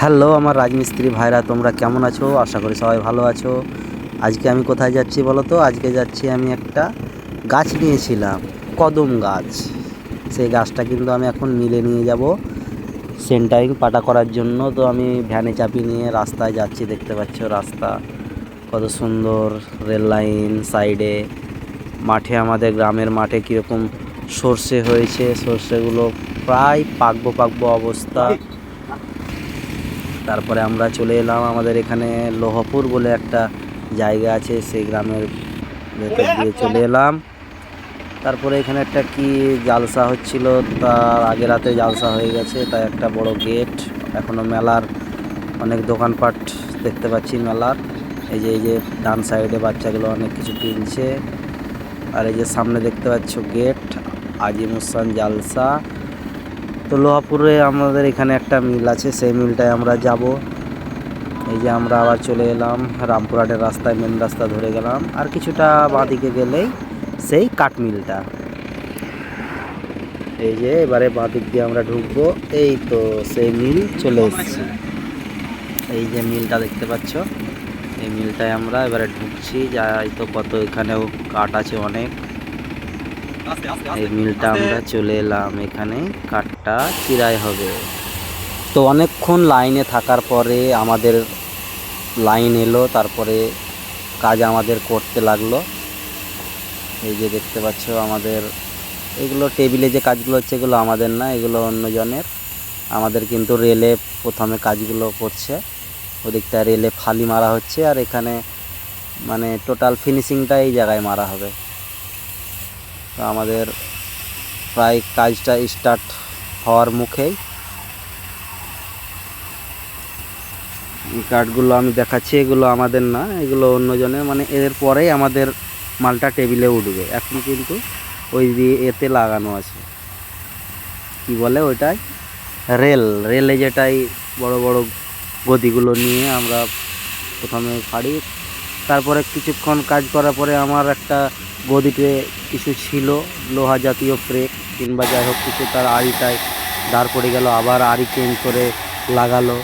Hello, আমার রাজমিস্ত্রি ভাইরা, তোমরা কেমন আছো? আশা করি সবাই ভালো আছো। আজকে আমি কোথায় যাচ্ছি বলো তো? আজকে যাচ্ছি আমি একটা গাছ নিয়েছিলাম, কদম গাছ। সেই গাছটা কিন্তু আমি এখন মিলে নিয়ে যাব সেন্টারিং পাটা করার জন্য। তো আমি ভ্যানে চাপিয়ে নিয়ে রাস্তায় যাচ্ছি, দেখতে পাচ্ছ রাস্তা। কত সুন্দর রেল লাইন সাইডে। মাঠে আমাদের গ্রামের মাঠে কীরকম সর্ষে হয়েছে, সর্ষেগুলো প্রায় পাকবো পাকবো অবস্থা। তারপরে আমরা চলে এলাম আমাদের এখানে লোহপুর বলে একটা জায়গা আছে সেই গ্রামের ভেতর দিয়ে চলে এলাম। তারপরে এখানে একটা কি জালসা হচ্ছিল তার আগে রাতে জালসা হয়ে গেছে তাই একটা বড় গেট। এখনও মেলার অনেক দোকানপাট দেখতে পাচ্ছি মেলার। এই যে এই যে ডান সাইডে বাচ্চাগুলো অনেক কিছু কিনছে। আর এই যে সামনে দেখতে পাচ্ছ গেট আজিমুসান জালসা। তো লোহাপুরে আমাদের এখানে একটা মিল আছে, সেই মিলটায় আমরা যাব। এই যে আমরা আবার চলে এলাম, রামপুরহাটের রাস্তায় মেন রাস্তা ধরে গেলাম। আর কিছুটা বাঁদিকে গেলেই সেই কাঠ মিলটা। এই যে এবারে বাঁদিক দিয়ে আমরা ঢুকবো, এই তো সেই মিল চলে এসেছি। এই যে মিলটা দেখতে পাচ্ছ, এই মিলটায় আমরা এবারে ঢুকছি। যাই তো কত এখানেও কাঠ আছে অনেক। এই মিলটা আমরা চলে এলাম এখানে কাঠটা চিরাই হবে। তো অনেকক্ষণ লাইনে থাকার পরে আমাদের লাইন এলো তারপরে কাজ আমাদের করতে লাগল। এই যে দেখতে পাচ্ছ আমাদের এগুলো টেবিলে যে কাজগুলো হচ্ছে এগুলো আমাদের না এগুলো অন্যজনের। আমাদের কিন্তু রেলে প্রথমে কাজগুলো করছে। ওদিকটা রেলে ফালি মারা হচ্ছে আর এখানে মানে টোটাল ফিনিশিংটা এই জায়গায় মারা হবে। তো আমাদের প্রায় কাজটা স্টার্ট হওয়ার মুখেই। এই কাঠগুলো আমি দেখাচ্ছি, এগুলো আমাদের না, এগুলো অন্যজনের মানে এর পরেই আমাদের মালটা টেবিলে উঠবে। এখন কিন্তু ওই দিয়ে এতে লাগানো আছে। কি বলে ওইটাই? রেল। রেলে যেটাই বড় বড় গদিগুলো নিয়ে আমরা প্রথমে ফাড়ি, তারপরে কিছুক্ষণ কাজ করার পরে আমার একটা গদিতে কিছু ছিল, লোহা জাতীয় ব্রেক কিংবা যাই হোক কিছু তার আড়িটায় দাঁড় পড়ে গেল, আবার আড়ি চেঞ্জ করে লাগালো।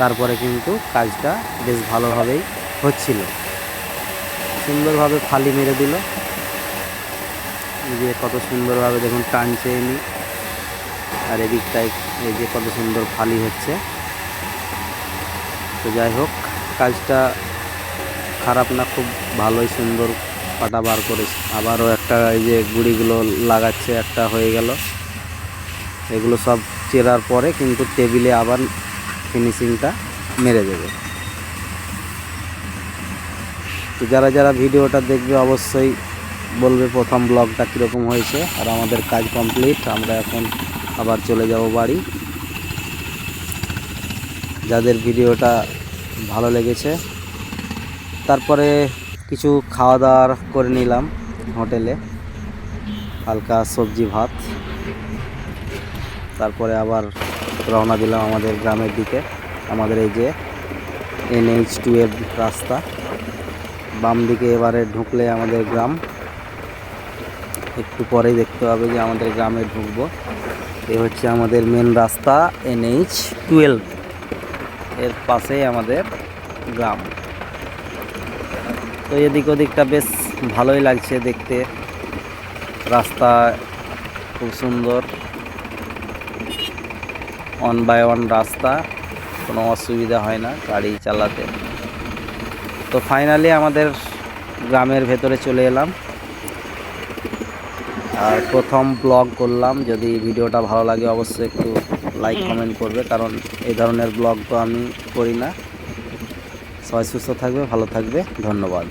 তারপরে কিন্তু কাজটা বেশ ভালোভাবেই হচ্ছিল। সুন্দরভাবে ফালি মেরে দিল। যে কত সুন্দরভাবে দেখুন টানছে এনি আর এদিকটায় এই যে কত সুন্দর ফালি হচ্ছে। তো যাই হোক কাজটা খারাপ না, খুব ভালোই সুন্দর পাটা বার করেছে। আবারও একটা এই যে গুড়িগুলো লাগাচ্ছে, একটা হয়ে গেল। এগুলো সব চেরার পরে কিন্তু টেবিলে আবার ফিনিশিংটা মেরে দেবে। তো যারা যারা ভিডিওটা দেখবে অবশ্যই বলবে প্রথম ব্লগটা কীরকম হয়েছে আর আমাদের কাজ কমপ্লিট। আমরা এখন আবার চলে যাব বাড়ি। যাদের ভিডিওটা ভালো লেগেছে, তারপরে কিছু খাওয়া দাওয়া করে নিলাম হোটেলে। হালকা সবজি ভাত। তারপরে আবার রওনা দিলাম আমাদের গ্রামের দিকে। আমাদের এই যে এনএইচ টু এর রাস্তা। বাম দিকে এবারে ঢুকলে আমাদের গ্রাম। একটু পরেই দেখতে হবে যে আমাদের গ্রামে ঢুকবো। এ হচ্ছে আমাদের মেন রাস্তা, এনএইচ টুয়েলভ। এর পাশেই আমাদের গ্রাম। তো এদিক ওদিকটা বেশ ভালোই লাগছে দেখতে। রাস্তা খুব সুন্দর। ওয়ান বাই ওয়ান রাস্তা, কোনো অসুবিধা হয় না গাড়ি চালাতে। তো ফাইনালি আমাদের গ্রামের ভেতরে চলে এলাম। আর প্রথম ব্লগ করলাম। যদি ভিডিওটা ভালো লাগে অবশ্যই একটু লাইক কমেন্ট করবে। কারণ এই ধরনের ব্লগ তো আমি করি না। সবাই সুস্থ থাকবে ভালো থাকবে ধন্যবাদ।